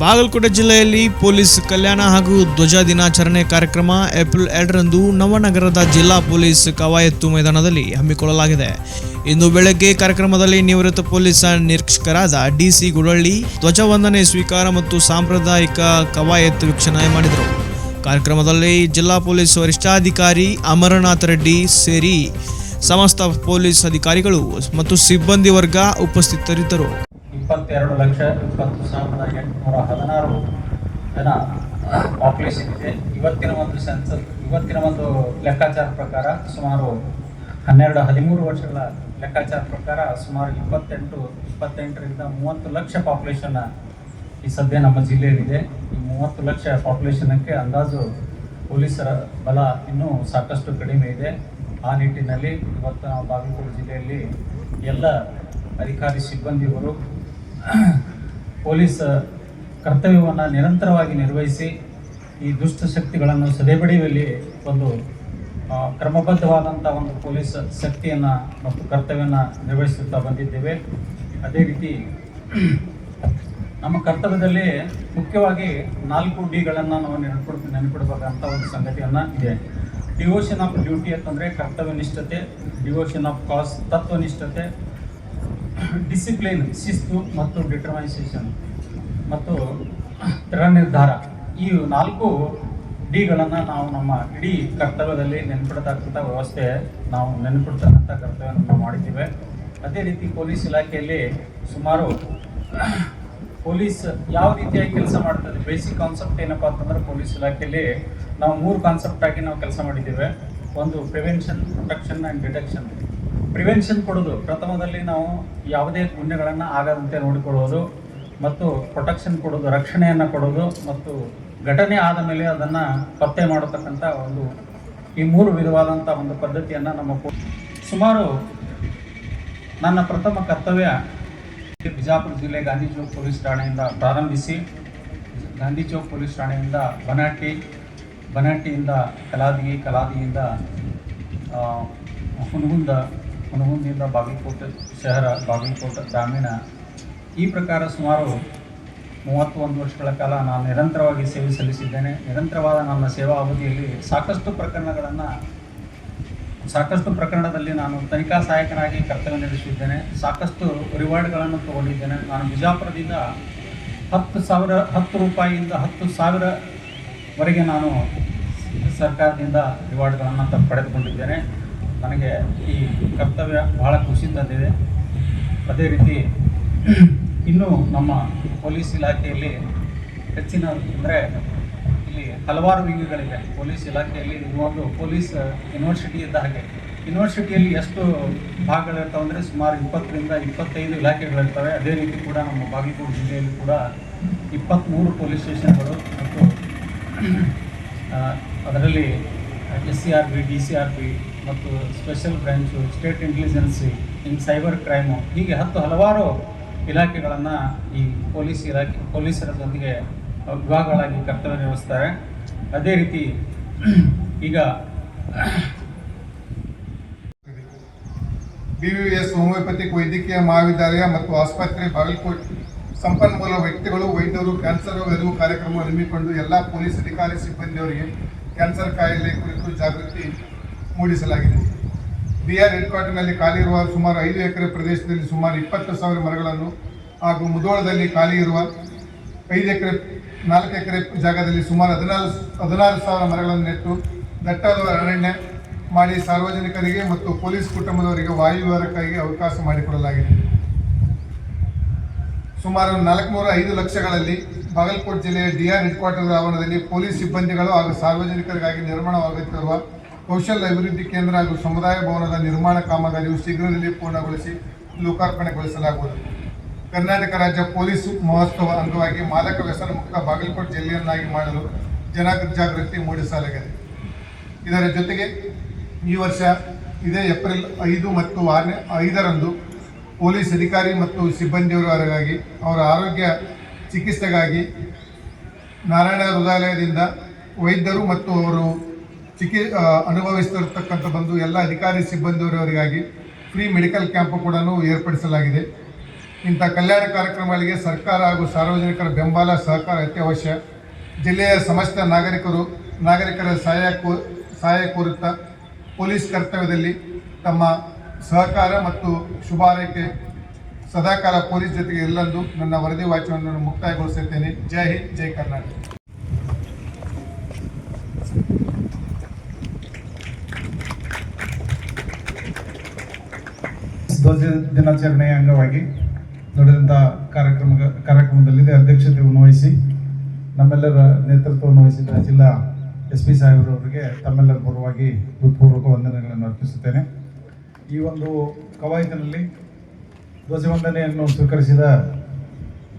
ಬಾಗಲಕೋಟೆ ಜಿಲ್ಲೆಯಲ್ಲಿ ಪೊಲೀಸ್ ಕಲ್ಯಾಣ ಹಾಗೂ ಧ್ವಜ ದಿನಾಚರಣೆ ಕಾರ್ಯಕ್ರಮ ಏಪ್ರಿಲ್ ಎರಡರಂದು ನವನಗರದ ಜಿಲ್ಲಾ ಪೊಲೀಸ್ ಕವಾಯತ್ತು ಮೈದಾನದಲ್ಲಿ ಹಮ್ಮಿಕೊಳ್ಳಲಾಗಿದೆ. ಇಂದು ಬೆಳಗ್ಗೆ ಕಾರ್ಯಕ್ರಮದಲ್ಲಿ ನಿವೃತ್ತ ಪೊಲೀಸ್ ನಿರೀಕ್ಷಕರಾದ ಡಿಸಿ ಗುಡಳ್ಳಿ ಧ್ವಜವಂದನೆ ಸ್ವೀಕಾರ ಮತ್ತು ಸಾಂಪ್ರದಾಯಿಕ ಕವಾಯತ್ತು ವೀಕ್ಷಣೆ ಮಾಡಿದರು. ಕಾರ್ಯಕ್ರಮದಲ್ಲಿ ಜಿಲ್ಲಾ ಪೊಲೀಸ್ ವರಿಷ್ಠಾಧಿಕಾರಿ ಅಮರನಾಥ ರೆಡ್ಡಿ ಸೇರಿ ಸಮಸ್ತ ಪೊಲೀಸ್ ಅಧಿಕಾರಿಗಳು ಮತ್ತು ಸಿಬ್ಬಂದಿ ವರ್ಗ ಉಪಸ್ಥಿತರಿದ್ದರು. ಇಪ್ಪತ್ತೆರಡು ಲಕ್ಷ ಇಪ್ಪತ್ತು ಸಾವಿರದ ಎಂಟುನೂರ ಹದಿನಾರು ಜನ ಪಾಪ್ಯುಲೇಷನ್ ಇದೆ. ಇವತ್ತಿನ ಒಂದು ಸೆನ್ಸಸ್ ಇವತ್ತಿನ ಒಂದು ಲೆಕ್ಕಾಚಾರ ಪ್ರಕಾರ ಸುಮಾರು ಹನ್ನೆರಡು, ಹದಿಮೂರು ವರ್ಷಗಳ ಲೆಕ್ಕಾಚಾರ ಪ್ರಕಾರ ಸುಮಾರು ಇಪ್ಪತ್ತೆಂಟು, ಇಪ್ಪತ್ತೆಂಟರಿಂದ ಮೂವತ್ತು ಲಕ್ಷ ಪಾಪ್ಯುಲೇಷನ್ ಈ ಸದ್ಯ ನಮ್ಮ ಜಿಲ್ಲೆಯಲ್ಲಿದೆ. ಈ ಮೂವತ್ತು ಲಕ್ಷ ಪಾಪ್ಯುಲೇಷನ್ಗೆ ಅಂದಾಜು ಪೊಲೀಸರ ಬಲ ಇನ್ನೂ ಸಾಕಷ್ಟು ಕಡಿಮೆ ಇದೆ. ಆ ನಿಟ್ಟಿನಲ್ಲಿ ಇವತ್ತು ನಾವು ಬಾಗಲಕೋಟೆ ಜಿಲ್ಲೆಯಲ್ಲಿ ಎಲ್ಲ ಅಧಿಕಾರಿ ಸಿಬ್ಬಂದಿಗಳು ಪೊಲೀಸ್ ಕರ್ತವ್ಯವನ್ನು ನಿರಂತರವಾಗಿ ನಿರ್ವಹಿಸಿ ಈ ದುಷ್ಟ ಶಕ್ತಿಗಳನ್ನು ಸದೆಬಡಿಯುವಲ್ಲಿ ಒಂದು ಕ್ರಮಬದ್ಧವಾದಂಥ ಒಂದು ಪೊಲೀಸ್ ಶಕ್ತಿಯನ್ನು ಮತ್ತು ಕರ್ತವ್ಯನ ನಿರ್ವಹಿಸುತ್ತಾ ಬಂದಿದ್ದೇವೆ. ಅದೇ ರೀತಿ ನಮ್ಮ ಕರ್ತವ್ಯದಲ್ಲಿ ಮುಖ್ಯವಾಗಿ ನಾಲ್ಕು ಡಿಗಳನ್ನು ನಾವು ನೆನಪಿಡ್ ನೆನಪಿಡಬೇಕಂತ ಒಂದು ಸಂಗತಿಯನ್ನು ಇದೆ. ಡಿವೋಷನ್ ಆಫ್ ಡ್ಯೂಟಿ ಅಂತಂದರೆ ಕರ್ತವ್ಯನಿಷ್ಠತೆ, ಡಿವೋಷನ್ ಆಫ್ ಕಾಸ್, ತತ್ವನಿಷ್ಠತೆ ಡಿಸಿಪ್ಲಿನ್ ಶಿಸ್ತು ಮತ್ತು ಡಿಟರ್ಮೈಸೇಷನ್ ಮತ್ತು ದೃಢ ನಿರ್ಧಾರ ಈ ನಾಲ್ಕು ಡಿಗಳನ್ನು ನಾವು ನಮ್ಮ ಇಡೀ ಕರ್ತವ್ಯದಲ್ಲಿ ನೆನ್ಪಿಡ್ತಕ್ಕಂಥ ವ್ಯವಸ್ಥೆ ನಾವು ನೆನ್ಪಿಡ್ತಕ್ಕಂಥ ಕರ್ತವ್ಯವನ್ನು ನಾವು ಮಾಡಿದ್ದೇವೆ. ಅದೇ ರೀತಿ ಪೊಲೀಸ್ ಇಲಾಖೆಯಲ್ಲಿ ಸುಮಾರು ಪೊಲೀಸ್ ಯಾವ ರೀತಿಯಾಗಿ ಕೆಲಸ ಮಾಡ್ತದೆ? ಬೇಸಿಕ್ ಕಾನ್ಸೆಪ್ಟ್ ಏನಪ್ಪ ಅಂತಂದ್ರೆ ಪೊಲೀಸ್ ಇಲಾಖೆಯಲ್ಲಿ ನಾವು ಮೂರು ಕಾನ್ಸೆಪ್ಟ್ ಆಗಿ ನಾವು ಕೆಲಸ ಮಾಡಿದ್ದೇವೆ. ಒಂದು prevention protection and detection prevention ಕೊಡೋದು. ಪ್ರಥಮದಲ್ಲಿ ನಾವು ಯಾವುದೇ ಗುಂಡೆಗಳನ್ನು ಆಗದಂತೆ ನೋಡಿಕೊಳ್ಳೋದು ಮತ್ತು ಪ್ರೊಟೆಕ್ಷನ್ ಕೊಡೋದು, ರಕ್ಷಣೆಯನ್ನು ಕೊಡೋದು ಮತ್ತು ಘಟನೆ ಆದ ಮೇಲೆ ಅದನ್ನು ಪತ್ತೆ ಮಾಡತಕ್ಕಂಥ ಒಂದು ಈ ಮೂರು ವಿಧವಾದಂಥ ಒಂದು ಪದ್ಧತಿಯನ್ನು ನಮ್ಮ ಸುಮಾರು ನನ್ನ ಪ್ರಥಮ ಕರ್ತವ್ಯ ಬಿಜಾಪುರ ಜಿಲ್ಲೆ ಗಾಂಧಿ ಚೌಕ್ ಪೊಲೀಸ್ ಠಾಣೆಯಿಂದ ಪ್ರಾರಂಭಿಸಿ, ಗಾಂಧಿ ಚೌಕ್ ಪೊಲೀಸ್ ಠಾಣೆಯಿಂದ ಬನಾಟಿ ಬನಾಟಿಯಿಂದ ಕಲಾದಿಗಿ, ಕಲಾದಿಯಿಂದ ಹುನಗುಂದ ಹುನಗುಂದಿಂದ ಬಾಗಲಕೋಟೆ, ಶಹರ, ಬಾಗಲಕೋಟೆ, ಗ್ರಾಮೀಣ ಈ ಪ್ರಕಾರ ಸುಮಾರು ಮೂವತ್ತೊಂದು ವರ್ಷಗಳ ಕಾಲ ನಾನು ನಿರಂತರವಾಗಿ ಸೇವೆ ಸಲ್ಲಿಸಿದ್ದೇನೆ. ನಿರಂತರವಾದ ನನ್ನ ಸೇವಾ ಅವಧಿಯಲ್ಲಿ ಸಾಕಷ್ಟು ಪ್ರಕರಣಗಳನ್ನು ಸಾಕಷ್ಟು ಪ್ರಕರಣದಲ್ಲಿ ನಾನು ತನಿಖಾ ಸಹಾಯಕನಾಗಿ ಕರ್ತವ್ಯ ನಡೆಸಿದ್ದೇನೆ ಸಾಕಷ್ಟು ರಿವಾರ್ಡ್ಗಳನ್ನು ತಗೊಂಡಿದ್ದೇನೆ. ನಾನು ಬಿಜಾಪುರದಿಂದ ಹತ್ತು ಸಾವಿರ, ಹತ್ತು ರೂಪಾಯಿಯಿಂದ ಹತ್ತು ಸಾವಿರವರೆಗೆ ನಾನು ಸರ್ಕಾರದಿಂದ ರಿವಾರ್ಡ್ಗಳನ್ನು ಪಡೆದುಕೊಂಡಿದ್ದೇನೆ. ನನಗೆ ಈ ಕರ್ತವ್ಯ ಬಹಳ ಖುಷಿ ತಂದಿದೆ. ಅದೇ ರೀತಿ ಇನ್ನೂ ನಮ್ಮ ಪೊಲೀಸ್ ಇಲಾಖೆಯಲ್ಲಿ ಹೆಚ್ಚಿನ ಅಂದರೆ ಇಲ್ಲಿ ಹಲವಾರು ವಿಂಗಗಳಿವೆ ಪೊಲೀಸ್ ಇಲಾಖೆಯಲ್ಲಿ ಒಂದು ಪೊಲೀಸ್ ಯೂನಿವರ್ಸಿಟಿ ಇದ್ದ ಹಾಗೆ. ಯೂನಿವರ್ಸಿಟಿಯಲ್ಲಿ ಎಷ್ಟು ಭಾಗಗಳಿರ್ತಾವೆ ಅಂದರೆ ಸುಮಾರು ಇಪ್ಪತ್ತರಿಂದ ಇಪ್ಪತ್ತೈದು ಇಲಾಖೆಗಳಿರ್ತವೆ ಅದೇ ರೀತಿ ಕೂಡ ನಮ್ಮ ಬಾಗಲಕೋಟೆ ಜಿಲ್ಲೆಯಲ್ಲಿ ಕೂಡ ಇಪ್ಪತ್ತ್ಮೂರು ಪೊಲೀಸ್ ಸ್ಟೇಷನ್ಗಳು ಮತ್ತು ಅದರಲ್ಲಿ S C R B, D C R B ಮತ್ತು special branch state intelligence in cyber crime ಹೀಗೆ ಹತ್ತು ಹಲವಾರು ಇಲಾಖೆಗಳನ್ನು ಈ ಪೊಲೀಸ್ ಇಲಾಖೆ, ಪೊಲೀಸರೊಂದಿಗೆ ವಿಭಾಗಗಳಾಗಿ ಕರ್ತವ್ಯ ನಿರ್ವಹಿಸ್ತಾರೆ. ಅದೇ ರೀತಿ ಈಗ ಬಿವಿಎಸ್ ಹೋಮಿಯೋಪತಿಕ್ ವೈದ್ಯಕೀಯ ಮಹಾವಿದ್ಯಾಲಯ ಮತ್ತು ಆಸ್ಪತ್ರೆ ಬಾಗಲಕೋಟೆ ಸಂಪನ್ಮೂಲ ವ್ಯಕ್ತಿಗಳು, ವೈದ್ಯರು ಕ್ಯಾನ್ಸರ್ ಅರಿವು ಕಾರ್ಯಕ್ರಮ ಹಮ್ಮಿಕೊಂಡು ಎಲ್ಲ ಪೊಲೀಸ್ ಅಧಿಕಾರಿ ಸಿಬ್ಬಂದಿಯವರಿಗೆ ಕ್ಯಾನ್ಸರ್ ಕಾಯಿಲೆ ಕುರಿತು ಜಾಗೃತಿ ಮೂಡಿಸಲಾಗಿದೆ. ಬಿ ಆರ್ ಹೆಡ್ ಕ್ವಾರ್ಟರ್ನಲ್ಲಿ ಇರುವ ಸುಮಾರು ಐದು ಎಕರೆ ಪ್ರದೇಶದಲ್ಲಿ ಸುಮಾರು ಇಪ್ಪತ್ತು ಸಾವಿರ ಮರಗಳನ್ನು ಹಾಗೂ ಮುದೋಳದಲ್ಲಿ ಖಾಲಿ ಇರುವ ಐದು ಎಕರೆ, ನಾಲ್ಕು ಎಕರೆ ಜಾಗದಲ್ಲಿ ಸುಮಾರು ಹದಿನಾರು ಹದಿನಾರು ಸಾವಿರ ಮರಗಳನ್ನು ನೆಟ್ಟು ದಟ್ಟದ ಅರಣ್ಯ ಮಾಡಿ ಸಾರ್ವಜನಿಕರಿಗೆ ಮತ್ತು ಪೊಲೀಸ್ ಕುಟುಂಬದವರಿಗೆ ವಾಯುವಿಹಾರಕ್ಕಾಗಿ ಅವಕಾಶ ಮಾಡಿಕೊಡಲಾಗಿದೆ. ಸುಮಾರು ನಾಲ್ಕುನೂರ ಐದು ಲಕ್ಷಗಳಲ್ಲಿ ಬಾಗಲಕೋಟೆ ಜಿಲ್ಲೆಯ ಡಿಆರ್ ಹೆಡ್ ಕ್ವಾರ್ಟರ್ ಆವರಣದಲ್ಲಿ ಪೊಲೀಸ್ ಸಿಬ್ಬಂದಿಗಳು ಹಾಗೂ ಸಾರ್ವಜನಿಕರಿಗಾಗಿ ನಿರ್ಮಾಣವಾಗುತ್ತಿರುವ ಕೌಶಲ್ಯ ಅಭಿವೃದ್ಧಿ ಕೇಂದ್ರ ಹಾಗೂ ಸಮುದಾಯ ಭವನದ ನಿರ್ಮಾಣ ಕಾಮಗಾರಿಯು ಶೀಘ್ರದಲ್ಲಿ ಪೂರ್ಣಗೊಳಿಸಿ ಲೋಕಾರ್ಪಣೆಗೊಳಿಸಲಾಗುವುದು. ಕರ್ನಾಟಕ ರಾಜ್ಯ ಪೊಲೀಸ್ ಮಹೋತ್ಸವ ಅಂಗವಾಗಿ ಮಾದಕ ವ್ಯಸನ ಮುಕ್ತ ಬಾಗಲಕೋಟೆ ಜಿಲ್ಲೆಯನ್ನಾಗಿ ಮಾಡಲು ಜನ ಜಾಗೃತಿ ಮೂಡಿಸಲಾಗಿದೆ. ಇದರ ಜೊತೆಗೆ ಈ ವರ್ಷ ಇದೇ ಏಪ್ರಿಲ್ ಐದು ಮತ್ತು ಆರನೇ ಐದರಂದು ಪೊಲೀಸ್ ಅಧಿಕಾರಿ ಮತ್ತು ಸಿಬ್ಬಂದಿಯವರಿಗಾಗಿ ಅವರ ಆರೋಗ್ಯ ಚಿಕಿತ್ಸೆಗಾಗಿ ನಾರಾಯಣ ಹೃದಯಾಲಯದಿಂದ ವೈದ್ಯರು ಮತ್ತು ಅವರು ಚಿಕಿ ಅನುಭವಿಸ್ತಿರ್ತಕ್ಕಂಥ ಬಂದು ಎಲ್ಲ ಅಧಿಕಾರಿ ಸಿಬ್ಬಂದಿಯವರವರಿಗಾಗಿ ಫ್ರೀ ಮೆಡಿಕಲ್ ಕ್ಯಾಂಪ್ ಕೂಡ ಏರ್ಪಡಿಸಲಾಗಿದೆ. ಇಂಥ ಕಲ್ಯಾಣ ಕಾರ್ಯಕ್ರಮಗಳಿಗೆ ಸರ್ಕಾರ ಹಾಗೂ ಸಾರ್ವಜನಿಕರ ಬೆಂಬಲ ಸಹಕಾರ ಅತ್ಯವಶ್ಯ. ಜಿಲ್ಲೆಯ ಸಮಸ್ತ ನಾಗರಿಕರು, ನಾಗರಿಕರ ಸಹಾಯ ಕೋ, ಸಹಾಯ ಕೋರುತ್ತಾ ಪೊಲೀಸ್ ಕರ್ತವ್ಯದಲ್ಲಿ ತಮ್ಮ ಸಹಕಾರ ಮತ್ತು ಶುಭಾರೈಕೆ ಸದಾಕಾಲ ಪೊಲೀಸ್ ಜೊತೆಗೆ ಎಲ್ಲಂದು ನನ್ನ ವರದಿ ವಾಚನವನ್ನು ಮುಕ್ತಾಯಗೊಳಿಸುತ್ತೇನೆ. ಜೈ ಹಿಂದ್, ಜೈ ಕರ್ನಾಟಕ. ಧ್ವಜ ದಿನಾಚರಣೆಯ ಅಂಗವಾಗಿ ನಡೆದಂಥ ಕಾರ್ಯಕ್ರಮ ಕಾರ್ಯಕ್ರಮದಲ್ಲಿದೆ. ಅಧ್ಯಕ್ಷತೆಯನ್ನು ವಹಿಸಿ ನಮ್ಮೆಲ್ಲರ ನೇತೃತ್ವವನ್ನು ವಹಿಸಿದ ಜಿಲ್ಲಾ ಎಸ್ ಪಿ ಸಾಹೇಬ್ರವರಿಗೆ ತಮ್ಮೆಲ್ಲರ ಪರವಾಗಿ ಹೃತ್ಪೂರ್ವಕ ವಂದನೆಗಳನ್ನು ಅರ್ಪಿಸುತ್ತೇನೆ. ಈ ಒಂದು ಕವಾಯತಿನಲ್ಲಿ ಧ್ವಜವಂದನೆಯನ್ನು ಸ್ವೀಕರಿಸಿದ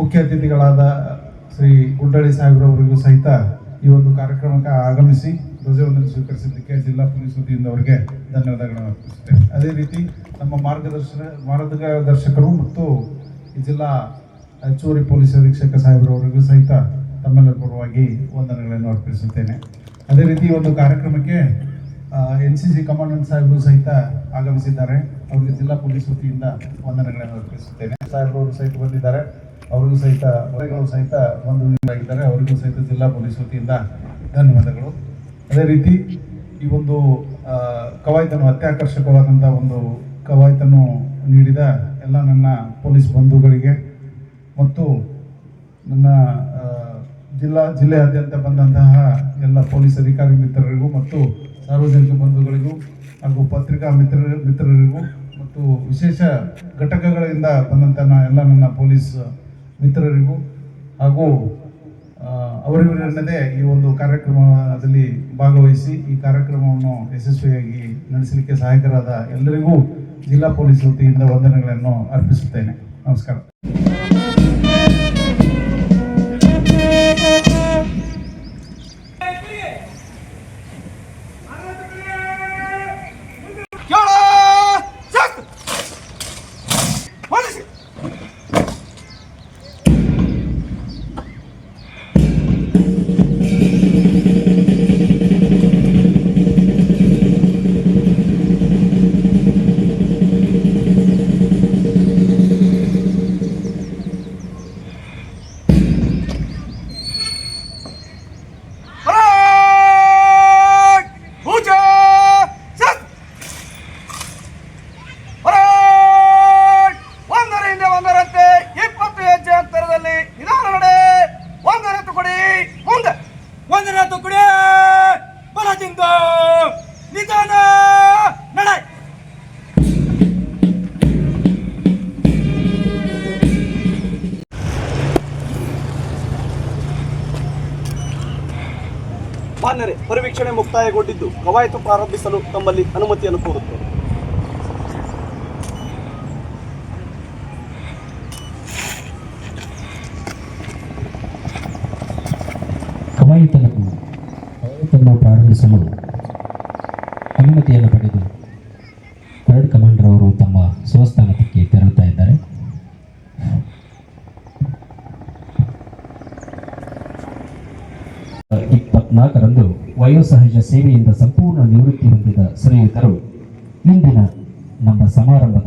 ಮುಖ್ಯ ಅತಿಥಿಗಳಾದ ಶ್ರೀ ಗುಡ್ಡಳ್ಳಿ ಸಾಹೇಬ್ರವರಿಗೂ ಸಹಿತ ಈ ಒಂದು ಕಾರ್ಯಕ್ರಮಕ್ಕೆ ಆಗಮಿಸಿ ಧ್ವಜವಂದನೆ ಸ್ವೀಕರಿಸಿದ್ದಕ್ಕೆ ಜಿಲ್ಲಾ ಪೊಲೀಸ್ ವತಿಯಿಂದ ಅವರಿಗೆ ಧನ್ಯವಾದಗಳನ್ನು ಅರ್ಪಿಸುತ್ತೇನೆ. ಅದೇ ರೀತಿ ನಮ್ಮ ಮಾರ್ಗದರ್ಶನ ಮಾರ್ಗದರ್ಶಕರು ಮತ್ತು ಜಿಲ್ಲಾ ಹೆಚ್ಚುವರಿ ಪೊಲೀಸ್ ಅಧೀಕ್ಷಕ ಸಾಹೇಬರವರಿಗೂ ಸಹಿತ ತಮ್ಮೆಲ್ಲರ ಪರವಾಗಿ ವಂದನೆಗಳನ್ನು ಅರ್ಪಿಸುತ್ತೇನೆ. ಅದೇ ರೀತಿ ಒಂದು ಕಾರ್ಯಕ್ರಮಕ್ಕೆ ಎನ್ ಸಿ ಸಿ ಕಮಾಂಡೆಂಟ್ ಸಾಹೇಬರು ಸಹಿತ ಆಗಮಿಸಿದ್ದಾರೆ. ಅವರಿಗೆ ಜಿಲ್ಲಾ ಪೊಲೀಸ್ ವತಿಯಿಂದ ವಂದನೆಗಳನ್ನು ಅರ್ಪಿಸುತ್ತೇನೆ. ಸಾಹೇಬರವರು ಸಹಿತ ಬಂದಿದ್ದಾರೆ. ಅವರಿಗೂ ಸಹಿತ ಸಹಿತ ಒಂದು ಆಗಿದ್ದಾರೆ ಅವರಿಗೂ ಸಹಿತ ಜಿಲ್ಲಾ ಪೊಲೀಸ್ ವತಿಯಿಂದ ಧನ್ಯವಾದಗಳು. ಅದೇ ರೀತಿ ಈ ಒಂದು ಕವಾಯತನ್ನು ಅತ್ಯಾಕರ್ಷಕವಾದಂಥ ಒಂದು ಕವಾಯತನ್ನು ನೀಡಿದ ಎಲ್ಲ ನನ್ನ ಪೊಲೀಸ್ ಬಂಧುಗಳಿಗೆ ಮತ್ತು ನನ್ನ ಜಿಲ್ಲಾ, ಜಿಲ್ಲೆಯಾದ್ಯಂತ ಬಂದಂತಹ ಎಲ್ಲ ಪೊಲೀಸ್ ಅಧಿಕಾರಿ ಮಿತ್ರರಿಗೂ ಮತ್ತು ಸಾರ್ವಜನಿಕ ಬಂಧುಗಳಿಗೂ ಹಾಗೂ ಪತ್ರಿಕಾ ಮಿತ್ರ, ಮಿತ್ರರಿಗೂ ಮತ್ತು ವಿಶೇಷ ಘಟಕಗಳಿಂದ ಬಂದಂಥ ಎಲ್ಲ ನನ್ನ ಪೊಲೀಸ್ ಮಿತ್ರರಿಗೂ ಹಾಗೂ ಆ, ಅವರಿವರನ್ನದೇ ಈ ಒಂದು ಕಾರ್ಯಕ್ರಮದಲ್ಲಿ ಭಾಗವಹಿಸಿ ಈ ಕಾರ್ಯಕ್ರಮವನ್ನು ಯಶಸ್ವಿಯಾಗಿ ನಡೆಸಲಿಕ್ಕೆ ಸಹಾಯಕರಾದ ಎಲ್ಲರಿಗೂ ಜಿಲ್ಲಾ ಪೊಲೀಸ್ ವತಿಯಿಂದ ವಂದನೆಗಳನ್ನು ಅರ್ಪಿಸುತ್ತೇನೆ. ನಮಸ್ಕಾರ. ತುಕಡಿ ಬಲದಿಂದ ನಿಧಾನ. ನಡೆ. ಮಾನ್ಯರೇ ಪರಿವೀಕ್ಷಣೆ ಮುಕ್ತಾಯಗೊಂಡಿದ್ದು ಕವಾಯತು ಪ್ರಾರಂಭಿಸಲು ತಮ್ಮಲ್ಲಿ ಅನುಮತಿಯನ್ನು ಕೋರುತ್ತೇನೆ. ಇಪ್ಪತ್ನಾಲ್ಕರಂದು ವಯೋಸಹಜ ಸೇವೆಯಿಂದ ಸಂಪೂರ್ಣ ನಿವೃತ್ತಿ ಹೊಂದಿದ ಶ್ರೀಯುತರು ಇಂದಿನ ನಮ್ಮ ಸಮಾರಂಭದ